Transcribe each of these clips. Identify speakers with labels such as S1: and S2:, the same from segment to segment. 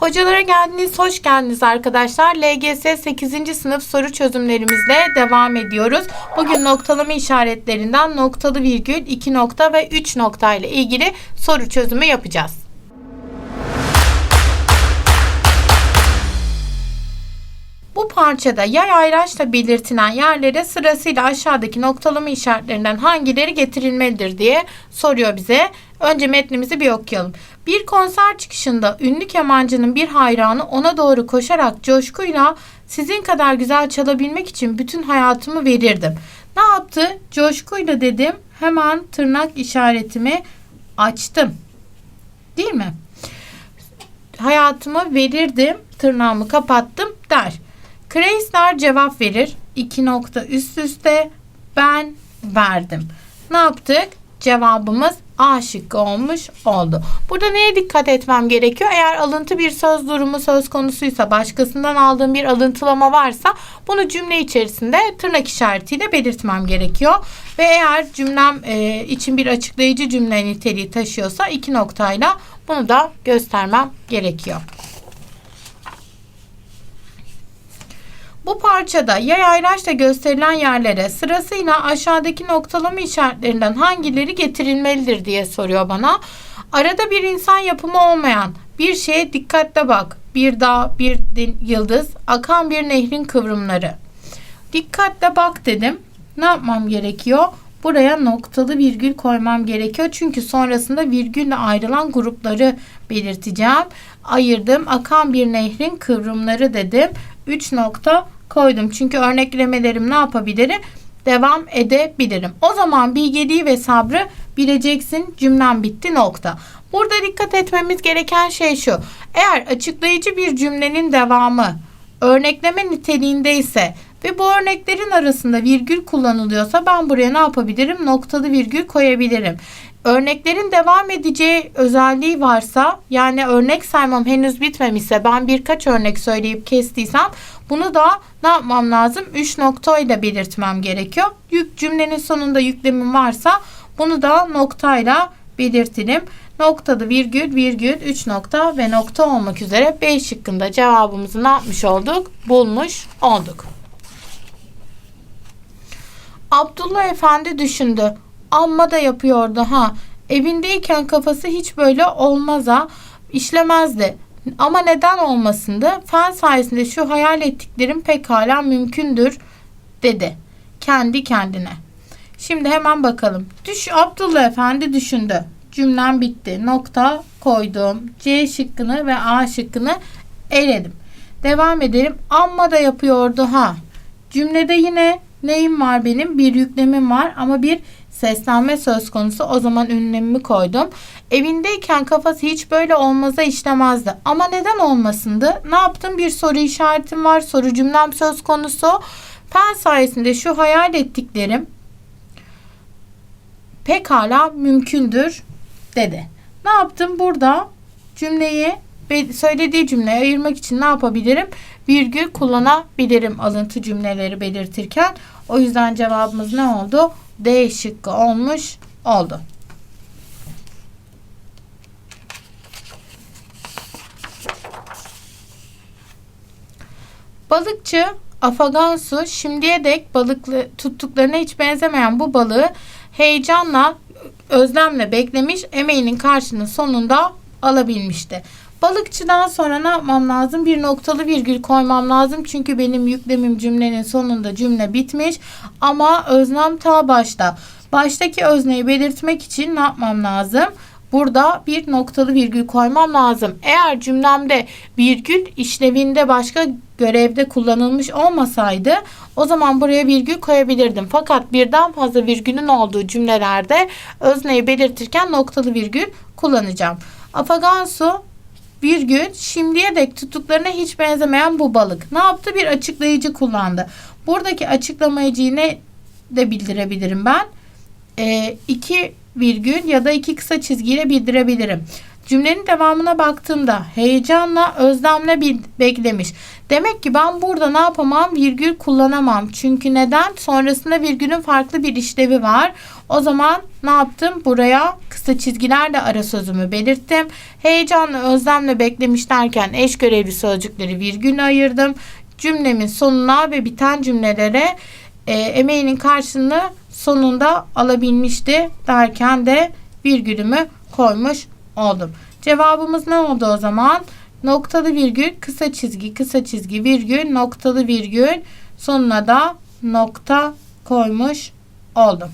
S1: Hocalara geldiniz, hoş geldiniz arkadaşlar. LGS 8. sınıf soru çözümlerimizle devam ediyoruz. Bugün noktalama işaretlerinden noktalı virgül, 2 nokta ve 3 nokta ile ilgili soru çözümü yapacağız. Bu parçada yay ayraçla belirtilen yerlere sırasıyla aşağıdaki noktalama işaretlerinden hangileri getirilmelidir diye soruyor bize. Önce metnimizi bir okuyalım. Bir konser çıkışında ünlü kemancının bir hayranı ona doğru koşarak coşkuyla sizin kadar güzel çalabilmek için bütün hayatımı verirdim. Ne yaptı? Coşkuyla dedim. Hemen tırnak işaretimi açtım. Değil mi? Hayatımı verirdim. Tırnağımı kapattım der. Kreisler cevap verir. İki nokta üst üste ben verdim. Ne yaptık? Cevabımız A şıkkı olmuş oldu. Burada neye dikkat etmem gerekiyor? Eğer alıntı bir söz durumu söz konusuysa, başkasından aldığım bir alıntılama varsa bunu cümle içerisinde tırnak işaretiyle belirtmem gerekiyor. Ve eğer cümlem e, için bir açıklayıcı cümle niteliği taşıyorsa iki noktayla bunu da göstermem gerekiyor. Bu parçada yay ayraçla gösterilen yerlere sırasıyla aşağıdaki noktalama işaretlerinden hangileri getirilmelidir diye soruyor bana. Arada bir insan yapımı olmayan bir şeye dikkatle bak. Bir dağ, bir yıldız, akan bir nehrin kıvrımları. Dikkatle bak dedim. Ne yapmam gerekiyor? Buraya noktalı virgül koymam gerekiyor. Çünkü sonrasında virgülle ayrılan grupları belirteceğim. Ayırdım. Akan bir nehrin kıvrımları dedim. 3 nokta koydum. Çünkü örneklemelerim ne yapabilirim? Devam edebilirim. O zaman bilgeliği ve sabrı bileceksin. Cümlem bitti nokta. Burada dikkat etmemiz gereken şey şu. Eğer açıklayıcı bir cümlenin devamı örnekleme niteliğinde ise ve bu örneklerin arasında virgül kullanılıyorsa ben buraya ne yapabilirim? Noktalı virgül koyabilirim. Örneklerin devam edeceği özelliği varsa yani örnek saymam henüz bitmemişse ben birkaç örnek söyleyip kestiysem bunu da ne yapmam lazım? 3 nokta ile belirtmem gerekiyor. Yük cümlenin sonunda yüklemim varsa bunu da noktayla belirtelim. Noktalı virgül virgül 3 nokta ve nokta olmak üzere B şıkkında cevabımızı ne yapmış olduk? Bulmuş olduk. Abdullah Efendi düşündü. Amma da yapıyordu ha. Evindeyken kafası hiç böyle olmaz ha. İşlemezdi. Ama neden olmasındı? Fen sayesinde şu hayal ettiklerim pekala mümkündür dedi. Kendi kendine. Şimdi hemen bakalım. Düş Abdullah Efendi düşündü. Cümlem bitti. Nokta koydum. C şıkkını ve A şıkkını eledim. Devam edelim. Amma da yapıyordu ha. Cümlede yine neyim var benim? Bir yüklemim var ama bir seslenme söz konusu. O zaman ünlemimi koydum. Evindeyken kafası hiç böyle olmaza işlemezdi. Ama neden olmasındı? Ne yaptım? Bir soru işaretim var. Soru cümlem söz konusu. Pen sayesinde şu hayal ettiklerim pekala mümkündür dedi. Ne yaptım? Burada cümleyi söylediği cümleyi ayırmak için ne yapabilirim? Virgül kullanabilirim alıntı cümleleri belirtirken. O yüzden cevabımız ne oldu? D şıkkı olmuş oldu. Balıkçı Afagansu şimdiye dek balıklı tuttuklarına hiç benzemeyen bu balığı heyecanla, özlemle beklemiş, emeğinin karşının sonunda alabilmişti. Balıkçıdan sonra ne yapmam lazım? Bir noktalı virgül koymam lazım. Çünkü benim yüklemim cümlenin sonunda cümle bitmiş. Ama öznem ta başta. Baştaki özneyi belirtmek için ne yapmam lazım? Burada bir noktalı virgül koymam lazım. Eğer cümlemde virgül işlevinde başka görevde kullanılmış olmasaydı o zaman buraya virgül koyabilirdim. Fakat birden fazla virgülün olduğu cümlelerde özneyi belirtirken noktalı virgül kullanacağım. Afagansu virgül şimdiye dek tuttuklarına hiç benzemeyen bu balık. Ne yaptı? Bir açıklayıcı kullandı. Buradaki açıklamayıcıyı ne de bildirebilirim ben? E, iki virgül ya da iki kısa çizgiyle bildirebilirim. Cümlenin devamına baktığımda heyecanla özlemle beklemiş. Demek ki ben burada ne yapamam? Virgül kullanamam. Çünkü neden? Sonrasında virgülün farklı bir işlevi var. O zaman ne yaptım? Buraya kısa çizgilerle ara sözümü belirttim. Heyecanla özlemle beklemiş derken eş görevli sözcükleri virgülle ayırdım. Cümlemin sonuna ve biten cümlelere e, emeğinin karşılığını sonunda alabilmişti derken de virgülümü koymuş oldum. Cevabımız ne oldu o zaman? Noktalı virgül, kısa çizgi, kısa çizgi, virgül, noktalı virgül, sonuna da nokta koymuş oldum.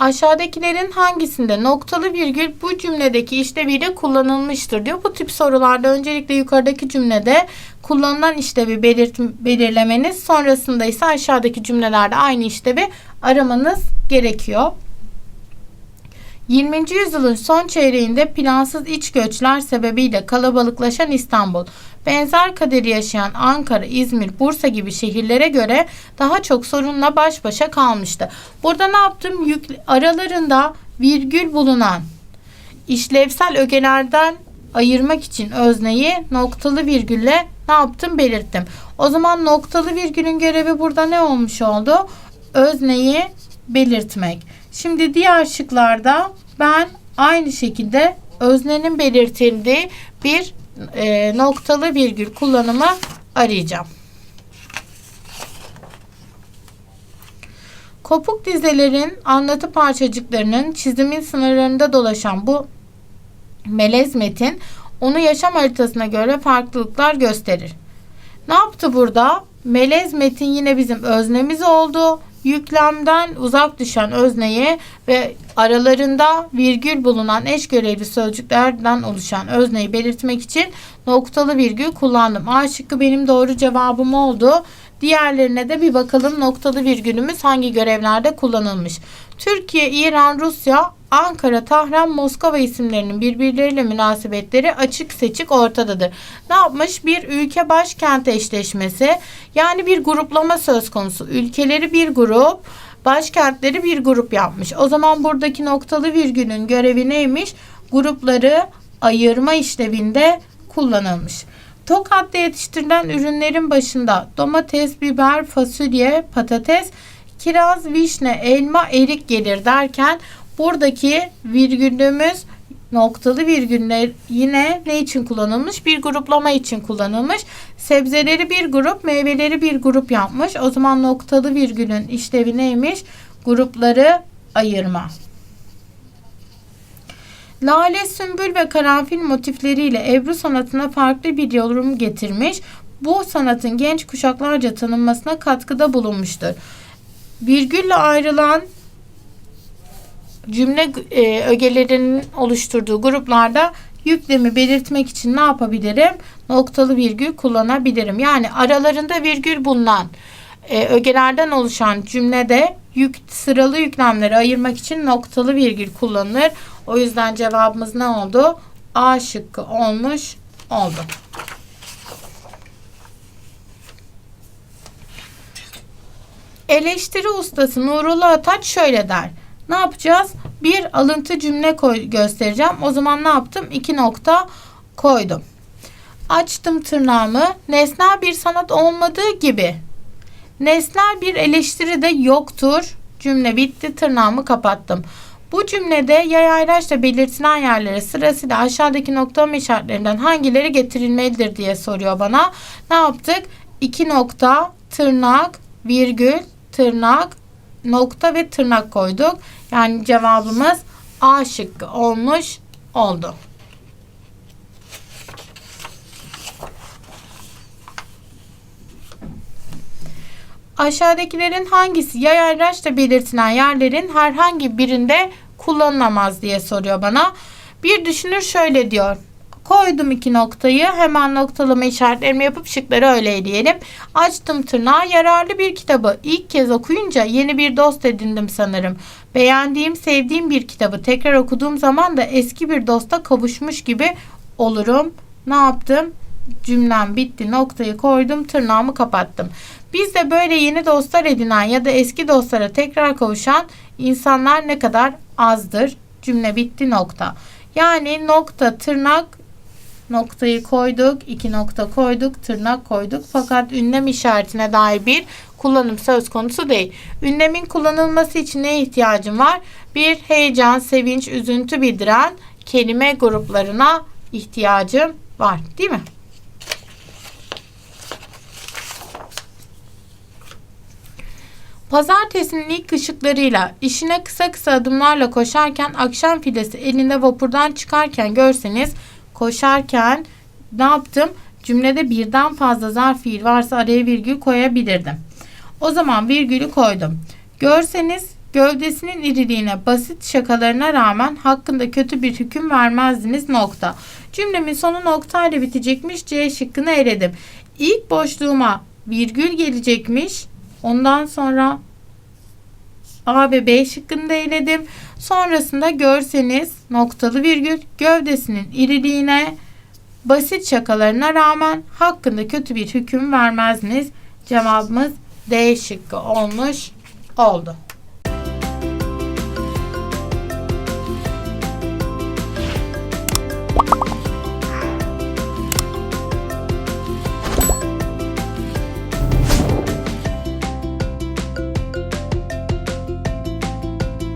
S1: Aşağıdakilerin hangisinde noktalı virgül bu cümledeki işleviyle kullanılmıştır diyor. Bu tip sorularda öncelikle yukarıdaki cümlede kullanılan işlevi belirt, belirlemeniz sonrasında ise aşağıdaki cümlelerde aynı işlevi aramanız gerekiyor. 20. yüzyılın son çeyreğinde plansız iç göçler sebebiyle kalabalıklaşan İstanbul, benzer kaderi yaşayan Ankara, İzmir, Bursa gibi şehirlere göre daha çok sorunla baş başa kalmıştı. Burada ne yaptım? Yük, aralarında virgül bulunan işlevsel ögelerden ayırmak için özneyi noktalı virgülle ne yaptım belirttim. O zaman noktalı virgülün görevi burada ne olmuş oldu? Özneyi belirtmek. Şimdi diğer şıklarda ben aynı şekilde öznenin belirtildiği bir e, noktalı virgül kullanımı arayacağım. Kopuk dizelerin anlatı parçacıklarının çizimin sınırlarında dolaşan bu melez metin onu yaşam haritasına göre farklılıklar gösterir. Ne yaptı burada? Melez metin yine bizim öznemiz oldu yüklemden uzak düşen özneyi ve aralarında virgül bulunan eş görevli sözcüklerden oluşan özneyi belirtmek için noktalı virgül kullandım. A şıkkı benim doğru cevabım oldu. Diğerlerine de bir bakalım noktalı virgülümüz hangi görevlerde kullanılmış. Türkiye, İran, Rusya, Ankara, Tahran, Moskova isimlerinin birbirleriyle münasebetleri açık seçik ortadadır. Ne yapmış? Bir ülke başkent eşleşmesi yani bir gruplama söz konusu. Ülkeleri bir grup, başkentleri bir grup yapmış. O zaman buradaki noktalı virgülün görevi neymiş? Grupları ayırma işlevinde kullanılmış. Tokat'ta yetiştirilen ürünlerin başında domates, biber, fasulye, patates, kiraz, vişne, elma, erik gelir derken buradaki virgülümüz noktalı virgüller yine ne için kullanılmış? Bir gruplama için kullanılmış. Sebzeleri bir grup, meyveleri bir grup yapmış. O zaman noktalı virgülün işlevi neymiş? Grupları ayırma. Lale, sümbül ve karanfil motifleriyle Ebru sanatına farklı bir yorum getirmiş. Bu sanatın genç kuşaklarca tanınmasına katkıda bulunmuştur. Virgülle ayrılan cümle e, ögelerinin oluşturduğu gruplarda yüklemi belirtmek için ne yapabilirim? Noktalı virgül kullanabilirim. Yani aralarında virgül bulunan e, ögelerden oluşan cümlede yük, sıralı yüklemleri ayırmak için noktalı virgül kullanılır. O yüzden cevabımız ne oldu? A şıkkı olmuş oldu. Eleştiri ustası Nurullah Ataç şöyle der. Ne yapacağız? Bir alıntı cümle koy, göstereceğim. O zaman ne yaptım? İki nokta koydum. Açtım tırnağımı. Nesnel bir sanat olmadığı gibi nesnel bir eleştiri de yoktur. Cümle bitti. Tırnağımı kapattım. Bu cümlede yay ayraçla belirtilen yerlere sırasıyla aşağıdaki noktalama işaretlerinden hangileri getirilmelidir diye soruyor bana. Ne yaptık? İki nokta, tırnak, virgül, tırnak, nokta ve tırnak koyduk. Yani cevabımız A şıkkı olmuş oldu. Aşağıdakilerin hangisi yay ayraçla belirtilen yerlerin herhangi birinde kullanılamaz diye soruyor bana. Bir düşünür şöyle diyor. Koydum iki noktayı. Hemen noktalama işaretlerimi yapıp şıkları öyle eleyelim. Açtım tırnağı. Yararlı bir kitabı ilk kez okuyunca yeni bir dost edindim sanırım. Beğendiğim, sevdiğim bir kitabı tekrar okuduğum zaman da eski bir dosta kavuşmuş gibi olurum. Ne yaptım? Cümlem bitti. Noktayı koydum. Tırnağımı kapattım. Biz de böyle yeni dostlar edinen ya da eski dostlara tekrar kavuşan insanlar ne kadar azdır. Cümle bitti nokta. Yani nokta tırnak noktayı koyduk, iki nokta koyduk, tırnak koyduk. Fakat ünlem işaretine dair bir kullanım söz konusu değil. Ünlemin kullanılması için neye ihtiyacım var? Bir heyecan, sevinç, üzüntü bildiren kelime gruplarına ihtiyacım var. Değil mi? Pazartesinin ilk ışıklarıyla işine kısa kısa adımlarla koşarken akşam filesi elinde vapurdan çıkarken görseniz koşarken ne yaptım? Cümlede birden fazla zarf fiil varsa araya virgül koyabilirdim. O zaman virgülü koydum. Görseniz gövdesinin iriliğine basit şakalarına rağmen hakkında kötü bir hüküm vermezdiniz nokta. Cümlemin sonu noktayla bitecekmiş C şıkkını eledim. İlk boşluğuma virgül gelecekmiş. Ondan sonra A ve B şıkkını da eledim. Sonrasında görseniz noktalı virgül gövdesinin iriliğine basit şakalarına rağmen hakkında kötü bir hüküm vermezdiniz. Cevabımız D şıkkı olmuş oldu.